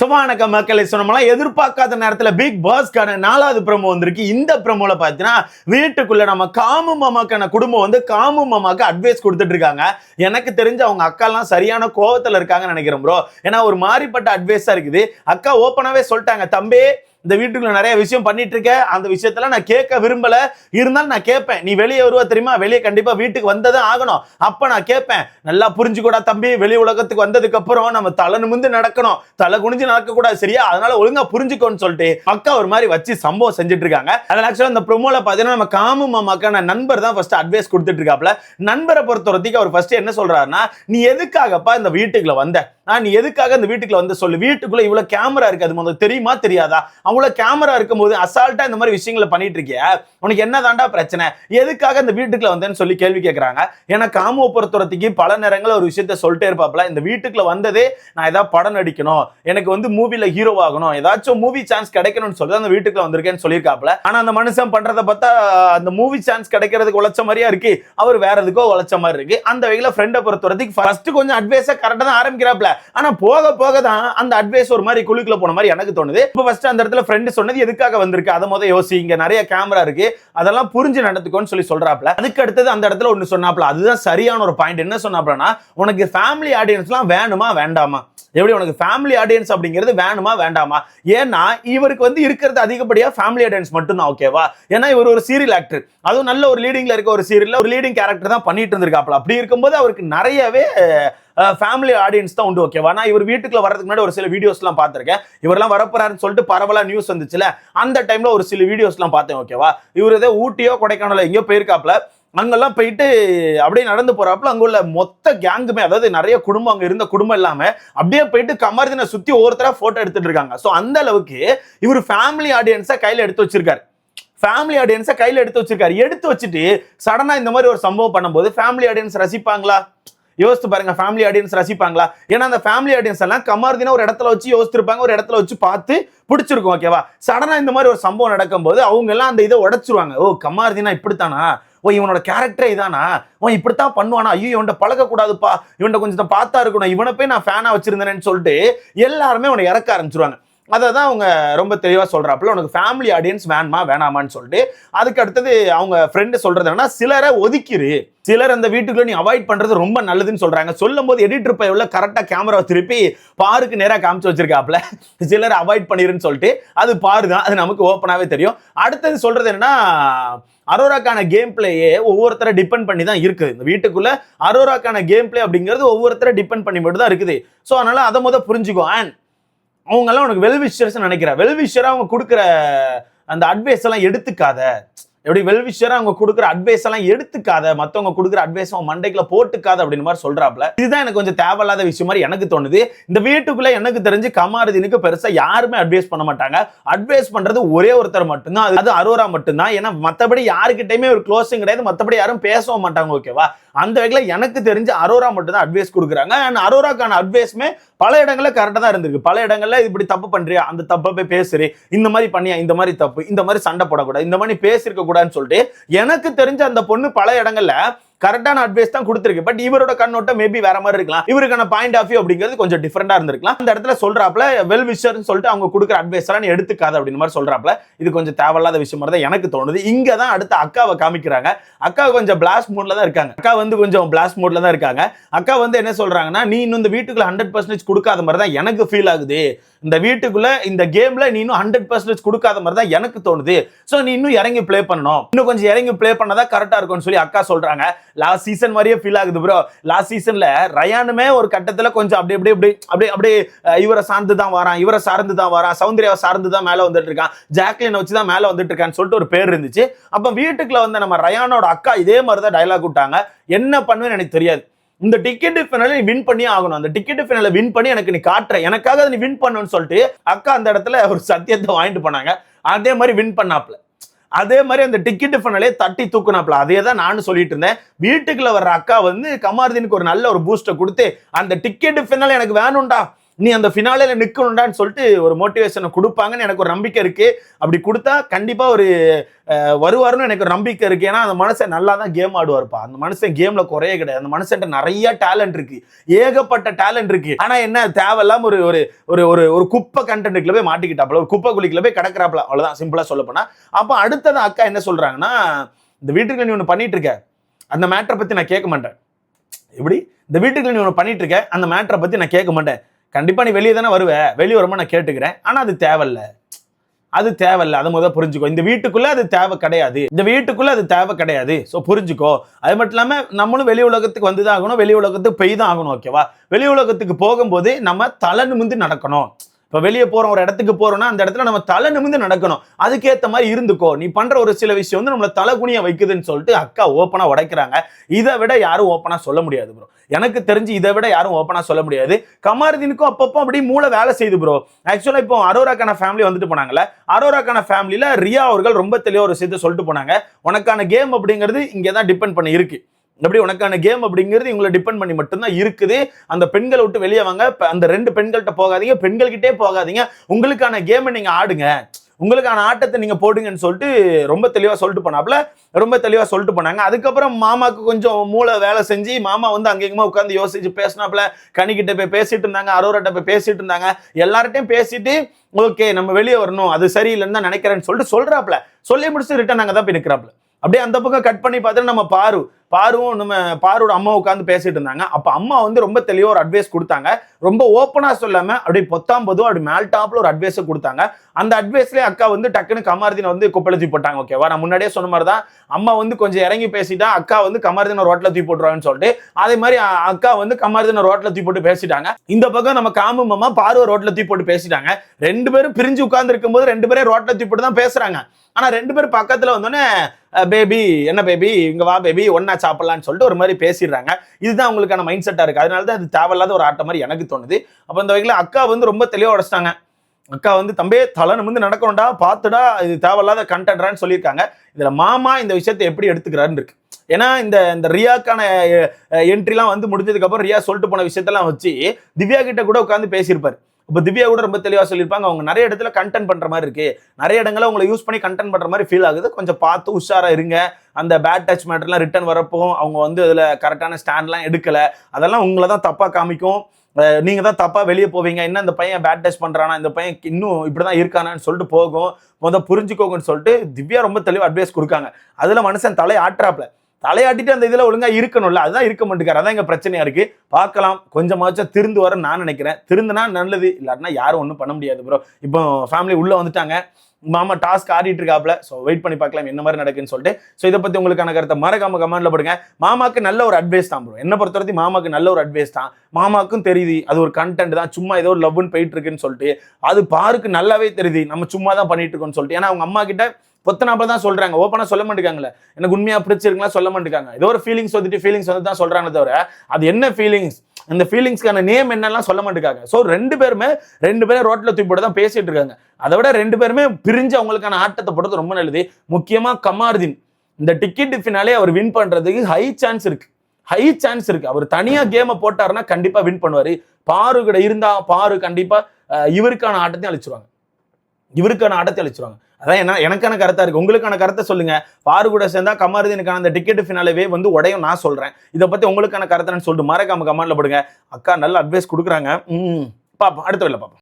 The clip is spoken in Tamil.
சுபானக்க மக்களை சொன்னோம்லாம் எதிர்பார்க்காத நேரத்தில் பிக் பாஸ்க்கான நாலாவது பிரமோ வந்திருக்கு. இந்த பிரமோல பார்த்தீங்கன்னா வீட்டுக்குள்ள நம்ம காமு மாமாக்கான குடும்பம் வந்து காமு மாமாக்கு அட்வைஸ் கொடுத்துட்டு இருக்காங்க. எனக்கு தெரிஞ்ச அவங்க அக்காலாம் சரியான கோவத்துல இருக்காங்கன்னு நினைக்கிறேன் ப்ரோ ஏன்னா ஒரு மாறிப்பட்ட அட்வைஸாக இருக்குது. அக்கா ஓப்பனாவே சொல்லிட்டாங்க தம்பி இந்த வீட்டுக்குள்ள நிறைய விஷயம் பண்ணிட்டு இருக்க அந்த விஷயத்துல நான் கேட்க விரும்பல. இருந்தாலும் நான் கேட்பேன். நீ வெளியே வருவ தெரியுமா? வெளியே கண்டிப்பா வீட்டுக்கு வந்ததான் ஆகணும். அப்ப நான் கேட்பேன். நல்லா புரிஞ்சுக்கூடா தம்பி. வெளி உலகத்துக்கு வந்ததுக்கு அப்புறம் நம்ம தலை நிமிந்து நடக்கணும். தலை குனிஞ்சு நடக்க கூடாது சரியா? அதனால ஒழுங்கா புரிஞ்சுக்கோன்னு சொல்லிட்டு அக்கா ஒரு மாதிரி வச்சு சம்பவம் செஞ்சுட்டு இருக்காங்க அதில் ஆக்சுவலா அந்த ப்ரொமோல பாத்தீங்கன்னா நம்ம காமு மாமாக்கான நண்பர் தான் ஃபர்ஸ்ட் அட்வைஸ் கொடுத்துட்டு இருக்காப்ல நண்பரை பொறுத்த வரைக்கும் அவர் ஃபர்ஸ்ட் என்ன சொல்றாருன்னா நீ எதுக்காகப்பா இந்த வீட்டுக்குள்ள வந்த? நான் எதுக்காக இந்த வீட்டுக்குள்ள வந்து சொல்லு? வீட்டுக்குள்ள இவ்வளவு கேமரா இருக்கு அது முதல்ல தெரியுமா தெரியாதா? அவ்வளவு கேமரா இருக்கும்போது அசால்ட்டா இந்த மாதிரி விஷயங்களை பண்ணிட்டு இருக்கிய உனக்கு என்ன தாண்டா பிரச்சனை? எதுக்காக இந்த வீட்டுக்குள்ள வந்தேன்னு சொல்லி கேள்வி கேட்கறாங்க ஏன்னா காமுவை பொறுத்தவரத்துக்கு பல நேரங்கள் ஒரு விஷயத்த சொல்லிட்டே இருப்பாப்ல இந்த வீட்டுக்குள்ள வந்ததே நான் ஏதாவது படம் நடிக்கணும். எனக்கு வந்து மூவில ஹீரோ ஆகணும். ஏதாச்சும் மூவி சான்ஸ் கிடைக்கணும்னு சொல்லி அந்த வீட்டுக்குள்ள வந்திருக்கேன்னு சொல்லியிருக்காப்ல ஆனா அந்த மனுஷன் பண்றத பார்த்தா அந்த மூவி சான்ஸ் கிடைக்கிறதுக்கு உழைச்ச மாதிரியா இருக்கு. அவர் வேற எதுக்கோ உழைச்ச மாதிரி இருக்கு. அந்த வகையில ஃப்ரெண்டை பொறுத்த வரைக்கும் ஃபர்ஸ்ட் கொஞ்சம் அட்வைஸா கரெக்டா தான் ஆரம்பிக்கிறாப்ல ஆனா போக போக தான் அந்த அட்வைஸ் ஒரு மாதிரி குழுக்குள்ள போன மாதிரி எனக்கு தோணுது. இப்போ ஃபர்ஸ்ட் அந்த இடத்துல ஃப்ரெண்டு சொன்னது எதுக்காக வந்திருக்கு? அதை முத யோசி. இங்க நிறைய கேமரா இருக்கு. அதெல்லாம் புரிஞ்சு நடந்துக்கோன்னு சொல்லி சொல்றாப்ல அதுக்கு அடுத்தது அந்த இடத்துல ஒன்று சொன்னாப்ல அதுதான் சரியான ஒரு பாயிண்ட் என்ன சொன்னாப்லனா உனக்கு ஃபேமிலி ஆடியன்ஸ்லாம் வேணுமா வேண்டாமா? எப்படி உனக்கு ஃபேமிலி ஆடியன்ஸ் அப்படிங்கிறது வேணுமா வேண்டாமா? ஏன்னா இவருக்கு வந்து இருக்கிறது அதிகப்படியா ஃபேமிலி அட்டன்ஸ் மட்டும்தான் ஓகேவா ஏன்னா இவர் ஒரு சீரியல் ஆக்டர் அதுவும் நல்ல ஒரு லீடிங்ல இருக்க ஒரு சீரியல்ல ஒரு லீடிங் கேரக்டர் தான் பண்ணிட்டு இருந்திருக்காப்ல அப்படி இருக்கும்போது அவருக்கு நிறையவே ஃபேமிலி ஆடியன்ஸ் தான் உண்டு ஓகேவா நான் இவர் வீட்டுக்குள்ள வரதுக்கு முன்னாடி ஒரு சில வீடியோஸ்லாம் பார்த்திருக்கேன். இவரெல்லாம் வரப்போறாருன்னு சொல்லிட்டு பரவலா நியூஸ் வந்துச்சுல? அந்த டைம்ல ஒரு சில வீடியோஸ்லாம் பார்த்தேன் ஓகேவா இவர் ஏதோ ஊட்டியோ கொடைக்கானலோ எங்கேயோ போயிருக்காப்ல அங்கெல்லாம் போயிட்டு அப்படியே நடந்து போறாப்புல அங்க உள்ள மொத்த கேங்குமே அதாவது நிறைய குடும்பம் அங்க இருந்த குடும்பம் இல்லாம அப்படியே போயிட்டு கமர்தினை சுத்தி ஒவ்வொருத்தரா போட்டோ எடுத்துட்டு இருக்காங்க. சோ அந்த அளவுக்கு இவர் ஃபேமிலி ஆடியன்ஸை கையில எடுத்து வச்சிருக்காரு. ஃபேமிலி ஆடியன்ஸை கையில எடுத்து வச்சிருக்காரு. எடுத்து வச்சுட்டு சடனா இந்த மாதிரி ஒரு சம்பவம் பண்ணும்போது ஃபேமிலி ஆடியன்ஸ் ரசிப்பாங்களா? யோசித்து பாருங்க ஃபேமிலி ஆடியன்ஸ் ரசிப்பாங்களா? ஏன்னா அந்த ஃபேமிலி ஆடியன்ஸ் எல்லாம் கமார்தினா ஒரு இடத்துல வச்சு யோசிச்சிருப்பாங்க ஒரு இடத்துல வச்சு பார்த்து பிடிச்சிருக்கும் ஓகேவா சடனா இந்த மாதிரி ஒரு சம்பவம் நடக்கும்போது அவங்க எல்லாம் அந்த இதை உடச்சிருவாங்க. ஓ கமார்தினா இப்படித்தானா? ஓ இவனோட கேரக்டரே இதானா? ஓ இப்படித்தான் பண்ணுவானா? ஐயோ இவன்கிட்ட பழகக்கூடாதுப்பா. இவன்கிட்ட கொஞ்சம் பார்த்தா இருக்கணும். இவனை போய் நான் ஃபேனாக வச்சிருந்தேன்னு சொல்லிட்டு எல்லாருமே உன்னை இறக்க ஆரம்பிச்சிருவாங்க. அதை தான் அவங்க ரொம்ப தெளிவாக சொல்கிறாப்புல உனக்கு ஃபேமிலி ஆடியன்ஸ் வேணுமா வேணாமான்னு சொல்லிட்டு அதுக்கு அடுத்தது அவங்க ஃப்ரெண்டு சொல்கிறது என்னன்னா சிலரை ஒதுக்கிரு. சிலர் அந்த வீட்டுக்குள்ள நீ அவாய்ட் பண்ணுறது ரொம்ப நல்லதுன்னு சொல்கிறாங்க சொல்லும் போது எடிட்டர் பையன் உள்ள கரெக்டாக கேமரா திருப்பி பாருக்கு நேராக காமிச்சு வச்சிருக்காப்ல சிலர் அவாய்ட் பண்ணிருன்னு சொல்லிட்டு அது பாரு தான் அது நமக்கு ஓப்பனாகவே தெரியும். அடுத்தது சொல்கிறது என்னன்னா அரோராக்கான கேம் பிளேயே ஒவ்வொருத்தரை டிபெண்ட் பண்ணி தான் இருக்குது இந்த வீட்டுக்குள்ளே அரோராக்கான கேம் பிளே அப்படிங்கிறது ஒவ்வொருத்தரை டிபெண்ட் பண்ணி மட்டும் தான் இருக்குது. ஸோ அதனால் அதை முதல் புரிஞ்சுக்கோ. அண்ட் அவங்கெல்லாம் உனக்கு வெல்விஷர்ஸ் நினைக்கிறேன் வெல்விஷராக அவங்க கொடுக்குற அந்த அட்வைஸ் எல்லாம் எடுத்துக்காத. எப்படி வெல்விஷராக அவங்க கொடுக்குற அட்வைஸ் எல்லாம் எடுத்துக்காத. மற்றவங்க கொடுக்குற அட்வைஸ் அவன் மண்டைக்குள்ள போட்டுக்காத அப்படின்னு மாதிரி சொல்றாப்ல இதுதான் எனக்கு கொஞ்சம் தேவையில்லாத விஷயம் மாதிரி எனக்கு தோணுது. இந்த வீட்டுக்குள்ள எனக்கு தெரிஞ்சு கமாரதினுக்கு பெருசா யாருமே அட்வைஸ் பண்ண மாட்டாங்க. அட்வைஸ் பண்றது ஒரே ஒருத்தர் மட்டும்தான். அது- அது அரோரா மட்டும்தான். ஏன்னா மற்றபடி யாருக்கிட்டையுமே ஒரு க்ளோஸிங் கிடையாது. மற்றபடி யாரும் பேசவும் மாட்டாங்க ஓகேவா அந்த வகையில் எனக்கு தெரிஞ்சு அரோரா மட்டும் தான் அட்வைஸ் கொடுக்குறாங்க. அண்ட் அரோராக்கான அட்வைஸுமே பல இடங்களில் கரெக்டாக தான் இருந்திருக்கு. பல இடங்களில் இப்படி தப்பு பண்ணுறியா அந்த தப்பை போய் பேசுறே. இந்த மாதிரி பண்ணியா? இந்த மாதிரி தப்பு. இந்த மாதிரி சண்டை போடக்கூடாது. இந்த மாதிரி பேசியிருக்க கூடாதுன்னு சொல்லிட்டு எனக்கு தெரிஞ்ச அந்த பொண்ணு பல இடங்களில் கரெக்டான அட்வைஸ் தான் கொடுத்துருக்கு. பட் இவரோட கண்ணோட்டம் மேபி வேற மாதிரி இருக்கலாம். இவருக்கான பாயிண்ட் ஆஃப் வியூ அப்படிங்கிறது கொஞ்சம் டிஃப்ரெண்டா இருந்திருக்கலாம். அந்த இடத்துல சொல்றாப்ல வெல் விஷர்னு சொல்லிட்டு அவங்க கொடுக்குற அட்வைஸ் எல்லாம் எடுத்துக்காத அப்படின்னு மாதிரி சொல்றாப்ல இது கொஞ்சம் தேவையில்லாத விஷயம் மாதிரி தான் எனக்கு தோணுது. இங்க தான் அடுத்த அக்காவை காமிக்கிறாங்க. அக்கா கொஞ்சம் பிளாஸ்ட் மூட்ல தான் இருக்காங்க. அக்கா வந்து கொஞ்சம் பிளாஸ்ட் மூட்ல தான் இருக்காங்க. அக்கா வந்து என்ன சொல்றாங்கன்னா நீ இன்னும் இந்த வீட்டுக்குள்ள ஹண்ட்ரட் பர்சன்டேஜ் கொடுக்காத மாதிரி தான் எனக்கு ஃபீல் ஆகுது. இந்த வீட்டுக்குள்ள இந்த கேம்ல நீ இன்னும் ஹண்ட்ரட் பர்சன்டேஜ் கொடுக்காத மாதிரி தான் எனக்கு தோணுது. ஸோ நீ இன்னும் இறங்கி ப்ளே பண்ணணும். இன்னும் கொஞ்சம் இறங்கி ப்ளே பண்ணதான் கரெக்டா இருக்கும்னு சொல்லி அக்கா சொல்றாங்க. லாஸ்ட் சீசன் மாதிரியே ஃபீல் ஆகுது ப்ரோ லாஸ்ட் சீசன்ல ரயானுமே ஒரு கட்டத்துல கொஞ்சம் அப்படி அப்படி அப்படி அப்படி அப்படியே இவரை சார்ந்து தான் வரான் இவரை சார்ந்து தான் வரான் சௌந்தர்யாவை சார்ந்து தான் மேல வந்துட்டு இருக்கான் ஜாக்லினை வச்சு தான் மேல வந்துட்டு இருக்கான்னு சொல்லிட்டு ஒரு பேர் இருந்துச்சு. அப்ப வீட்டுக்குள்ள வந்த நம்ம ரயானோட அக்கா இதே மாதிரி தான் டைலாக் விட்டாங்க. என்ன பண்ணுவேன்னு எனக்கு தெரியாது. இந்த டிக்கெட் ஃபினால நீ வின் பண்ணியே ஆகணும். அந்த டிக்கெட் ஃபைனலை வின் பண்ணி எனக்கு நீ காட்டுற. எனக்காக அதை நீ வின் பண்ணணும்னு சொல்லிட்டு அக்கா அந்த இடத்துல ஒரு சத்தியத்தை வாங்கிட்டு போனாங்க. அதே மாதிரி வின் பண்ணாப்ல அதே மாதிரி அந்த டிக்கெட் ஃபனலே தட்டி தூக்குனாப்ல. அதே தான் நானும் சொல்லிட்டு இருந்தேன். வீட்டுக்குள்ள வர்ற அக்கா வந்து கமார்தீனுக்கு ஒரு நல்ல ஒரு பூஸ்ட்டை கொடுத்து அந்த டிக்கெட் ஃபினல் எனக்கு வேணும்டா. நீ அந்த ஃபினாலேல நிற்கணும்டான்னு சொல்லிட்டு ஒரு மோட்டிவேஷனை கொடுப்பாங்கன்னு எனக்கு ஒரு நம்பிக்கை இருக்கு. அப்படி கொடுத்தா கண்டிப்பாக ஒரு வருவாருன்னு எனக்கு ஒரு நம்பிக்கை இருக்கு. ஏன்னா அந்த மனுஷன் நல்லா தான் கேம் ஆடுவார்ப்பா. அந்த மனுஷன் கேம்ல குறைய கிடையாது. அந்த மனுஷன் நிறைய டேலண்ட் இருக்கு. ஏகப்பட்ட டேலண்ட் இருக்கு. ஆனா என்ன தேவையில்லாம ஒரு ஒரு ஒரு ஒரு ஒரு குப்பை கண்டென்ட்டுக்குள்ள போய் மாட்டிக்கிட்டாப்ல ஒரு குப்பை குழிக்குள்ள போய் கிடக்குறாப்ல அவ்வளோதான் சிம்பிளா சொல்ல போனா. அப்போ அடுத்தது அக்கா என்ன சொல்றாங்கன்னா இந்த வீட்டுக்கு நீ ஒன்று பண்ணிட்டு இருக்க. அந்த மேட்டரை பத்தி நான் கேட்க மாட்டேன். எப்படி? இந்த வீட்டுக்கு நீ ஒன்று பண்ணிட்டு இருக்க. அந்த மேட்டரை பத்தி நான் கேட்க மாட்டேன். கண்டிப்பாக நீ வெளியே தானே வருவேன் வெளியே வருமா நான் கேட்டுக்கிறேன். ஆனால் அது தேவையில்ல. அது தேவையில்ல. அதை முதல் புரிஞ்சுக்கோ. இந்த வீட்டுக்குள்ளே அது தேவை கிடையாது. இந்த வீட்டுக்குள்ளே அது தேவை கிடையாது. ஸோ புரிஞ்சுக்கோ. அது மட்டும் இல்லாமல் நம்மளும் வெளி உலகத்துக்கு வந்து தான் ஆகணும். வெளி உலகத்துக்கு பெய் தான் ஆகணும் ஓகேவா வெளி உலகத்துக்கு போகும்போது நம்ம தலை நிமிந்து நடக்கணும். இப்போ வெளியே போகிறோம் ஒரு இடத்துக்கு போகிறோன்னா அந்த இடத்துல நம்ம தலை நிமிந்து நடக்கணும். அதுக்கேற்ற மாதிரி இருந்துக்கோ. நீ பண்ணுற ஒரு சில விஷயம் வந்து நம்மளை தலை குனிய வைக்குதுன்னு சொல்லிட்டு அக்கா ஓப்பனாக உடைக்கிறாங்க. இதை விட யாரும் ஓப்பனாக சொல்ல முடியாது ப்ரோ எனக்கு தெரிஞ்சு இதை விட யாரும் ஓப்பனாக சொல்ல முடியாது. கமாருதீனுக்கும் அப்பப்போ அப்படி மூளை வேலை செய்யுது ப்ரோ ஆக்சுவலாக இப்போ அரோராக்கான ஃபேமிலி வந்துட்டு போனாங்கல்ல. அரோராக்கான ஃபேமிலியில் ரியா அவர்கள் ரொம்ப தெளிவாக ஒரு விஷயத்தை சொல்லிட்டு போனாங்க. உனக்கான கேம் அப்படிங்கிறது இங்கே தான் டிபெண்ட் பண்ணி இருக்குது எப்படி உனக்கான கேம் அப்படிங்கிறது இவங்களை டிபெண்ட் பண்ணி மட்டும்தான் இருக்குது. அந்த பெண்களை விட்டு வெளியே வாங்க. அந்த ரெண்டு பெண்கள்கிட்ட போகாதீங்க. பெண்கள்கிட்டே போகாதீங்க. உங்களுக்கான கேமை நீங்க ஆடுங்க. உங்களுக்கான ஆட்டத்தை நீங்க போடுங்கன்னு சொல்லிட்டு ரொம்ப தெளிவா சொல்லிட்டு போனாப்ல ரொம்ப தெளிவா சொல்லிட்டு போனாங்க. அதுக்கப்புறம் மாமாக்கு கொஞ்சம் மூளை வேலை செஞ்சு மாமா வந்து அங்கேயுமா உட்காந்து யோசிச்சு பேசினாப்ல கனிக்கிட்ட போய் பேசிட்டு இருந்தாங்க அரோராட்ட போய் பேசிட்டு இருந்தாங்க. எல்லார்ட்டையும் பேசிட்டு ஓகே நம்ம வெளியே வரணும். அது சரியில்லைன்னு தான் நினைக்கிறேன்னு சொல்லிட்டு சொல்றாப்ல சொல்லி முடிச்சு ரிட்டன் அங்கே தான் போய் நிற்கிறாப்ல அப்படியே அந்த பக்கம் கட் பண்ணி பார்த்தா நம்ம பாரு. பாருவும் நம்ம பாரோட அம்மா உட்காந்து பேசிட்டு இருந்தாங்க. அப்போ அம்மா வந்து ரொம்ப தெளிவாக ஒரு அட்வைஸ் கொடுத்தாங்க. ரொம்ப ஓப்பனாக சொல்லாமல் அப்படி பொத்தாம் அப்படி மேல் டாப்ல ஒரு அட்வைஸை கொடுத்தாங்க. அந்த அட்வைஸ்லேயே அக்கா வந்து டக்குன்னு கமாரதினை வந்து குப்பளத்தி போட்டாங்க ஓகேவா நான் முன்னாடியே சொன்ன மாதிரி தான் அம்மா வந்து கொஞ்சம் இறங்கி பேசிட்டா அக்கா வந்து கமாரதின ரோட்டில் தூக்கி போட்டுருவாங்கன்னு சொல்லிட்டு அதே மாதிரி அக்கா வந்து கமாரதின ரோட்டில் தூக்கி போட்டு பேசிட்டாங்க. இந்த பக்கம் நம்ம காமு மாமா பார்வை ரோட்டில் தூக்கி போட்டு பேசிட்டாங்க. ரெண்டு பேரும் பிரிஞ்சு உட்கார்ந்து இருக்கும்போது ரெண்டு பேரும் ரோட்டில் தூக்கி போட்டு தான் பேசுறாங்க. ஆனால் ரெண்டு பேரும் பக்கத்தில் வந்தோடனே பேபி என்ன பேபி இங்க வா பேபி ஒன்னா சாப்பிடலாம்னு சொல்லிட்டு ஒரு மாதிரி பேசிடுறாங்க. இதுதான் அவங்களுக்கான மைண்ட் செட்டா இருக்கு. அதனால தான் அது தேவையில்லாத ஒரு ஆட்டம் மாதிரி எனக்கு தோணுது. அப்போ இந்த வகையில் அக்கா வந்து ரொம்ப தெளிவாக உடச்சிட்டாங்க. அக்கா வந்து தம்பே தலை வந்து நடக்கணும்டா பார்த்துடா இது தேவையில்லாத கண்டென்ட்ரான்னு சொல்லியிருக்காங்க. இதில் மாமா இந்த விஷயத்தை எப்படி எடுத்துக்கிறாருன்னு இருக்கு. ஏன்னா இந்த இந்த ரியாக்கான என்ட்ரிலாம் வந்து முடிஞ்சதுக்கப்புறம் ரியா சொல்லிட்டு போன விஷயத்தெல்லாம் வச்சு திவ்யா கிட்ட கூட உட்காந்து பேசியிருப்பாரு. இப்போ திவ்யா கூட ரொம்ப தெளிவாக சொல்லியிருப்பாங்க அவங்க நிறைய இடத்துல கண்டென்ட் பண்ணுற மாதிரி இருக்கு. நிறைய இடங்களை உங்களை யூஸ் பண்ணி கண்டென்ட் பண்ணுற மாதிரி ஃபீல் ஆகுது. கொஞ்சம் பார்த்து உஷாராக இருங்க. அந்த பேட் டச் மேட்டர்லாம் ரிட்டர்ன் வரப்போ அவங்க வந்து அதில் கரெக்டான ஸ்டாண்ட்லாம் எடுக்கலை. அதெல்லாம் உங்களை தான் தப்பாக காமிக்கும். நீங்கள் தான் தப்பாக வெளியே போவீங்க. என்ன இந்த பையன் பேட் டச் பண்ணுறானா இந்த பையன் இன்னும் இப்படி தான் இருக்கானான்னு சொல்லிட்டு போகும். முதல் புரிஞ்சுக்கோங்கன்னு சொல்லிட்டு திவ்யா ரொம்ப தெளிவாக அட்வைஸ் கொடுக்காங்க. அதில் மனுஷன் தலை ஆட்டுறாப்ல தலையாட்டிட்டு அந்த இதில் ஒழுங்காக இருக்கணும்ல அதுதான் இருக்க மாட்டேங்கிறார் அதான் இங்க பிரச்சனையாக இருக்குது பார்க்கலாம். கொஞ்சமாச்சும் திருந்து வர நான் நினைக்கிறேன். திருந்துனா நல்லது இல்லாட்டினா யாரும் ஒன்றும் பண்ண முடியாது ப்ரோ இப்போ ஃபேமிலி உள்ளே வந்துட்டாங்க. மாமா டாஸ்க் ஆடிட்டு இருக்காப்ல ஸோ வெயிட் பண்ணி பார்க்கலாம் என்ன மாதிரி நடக்குன்னு சொல்லிட்டு. ஸோ இதை பற்றி உங்களுக்கான கருத்தை மறக்காம கமெண்ட்ல போடுங்க. மாமாக்கு நல்ல ஒரு அட்வைஸ் தான் ப்ரோ என்ன பொறுத்தவரைக்கும் மாமாக்கு நல்ல ஒரு அட்வைஸ் தான். மாமாக்கும் தெரியுது அது ஒரு கண்டென்ட் தான். சும்மா ஏதோ லவ்னு போயிட்டு இருக்குன்னு சொல்லிட்டு. அது பாருக்கு நல்லாவே தெரியுது. நம்ம சும்மா தான் பண்ணிட்டு இருக்கோம்னு சொல்லிட்டு. ஏன்னா அவங்க அம்மா கிட்ட பொத்தனாப்பில் தான் சொல்கிறாங்க ஓப்பனாக சொல்ல மாட்டேங்காங்களே எனக்கு உண்மையாக பிடிச்சிருக்கலாம் சொல்ல மாட்டேங்காங்க ஏதோ ஒரு ஃபீலிங்ஸ் வந்துட்டு ஃபீலிங்ஸ் வந்து தான் சொல்கிறாங்க தவிர அது என்ன ஃபீலிங்ஸ் அந்த ஃபீலிங்ஸ்க்கான நேம் என்னெல்லாம் சொல்ல மாட்டேங்காங்க ஸோ ரெண்டு பேருமே ரெண்டு பேரும் ரோட்டில் தூக்கி போட்டு தான் பேசிட்டு இருக்காங்க. அதை விட ரெண்டு பேருமே பிரிஞ்சு அவங்களுக்கான ஆட்டத்தை போடுறது ரொம்ப நல்லது. முக்கியமாக கமாருதீன். இந்த டிக்கெட் ஃபினாலே அவர் வின் பண்ணுறதுக்கு ஹை சான்ஸ் இருக்குது ஹை சான்ஸ் இருக்கு. அவர் தனியாக கேமை போட்டாருன்னா கண்டிப்பாக வின் பண்ணுவார். பாரு கூட இருந்தால் பாரு கண்டிப்பாக இவருக்கான ஆட்டத்தையும் அழிச்சிருவாங்க. இவருக்கான ஆட்டத்தை அழிச்சிருவாங்க. அதான் என்ன எனக்கான கருத்தா இருக்கு. உங்களுக்கான கருத்தை சொல்லுங்க. பாரு கூட சேர்ந்தா கமாருதீனுக்கான அந்த டிக்கெட் ஃபினாலவே வந்து உடையும் நான் சொல்றேன். இதை பத்தி உங்களுக்கான கருத்தைன்னு சொல்லிட்டு மறக்காம கமெண்ட்ல போடுங்க. அக்கா நல்ல அட்வைஸ் கொடுக்குறாங்க. ம் பாப்போம் அடுத்த வேலை பாப்பா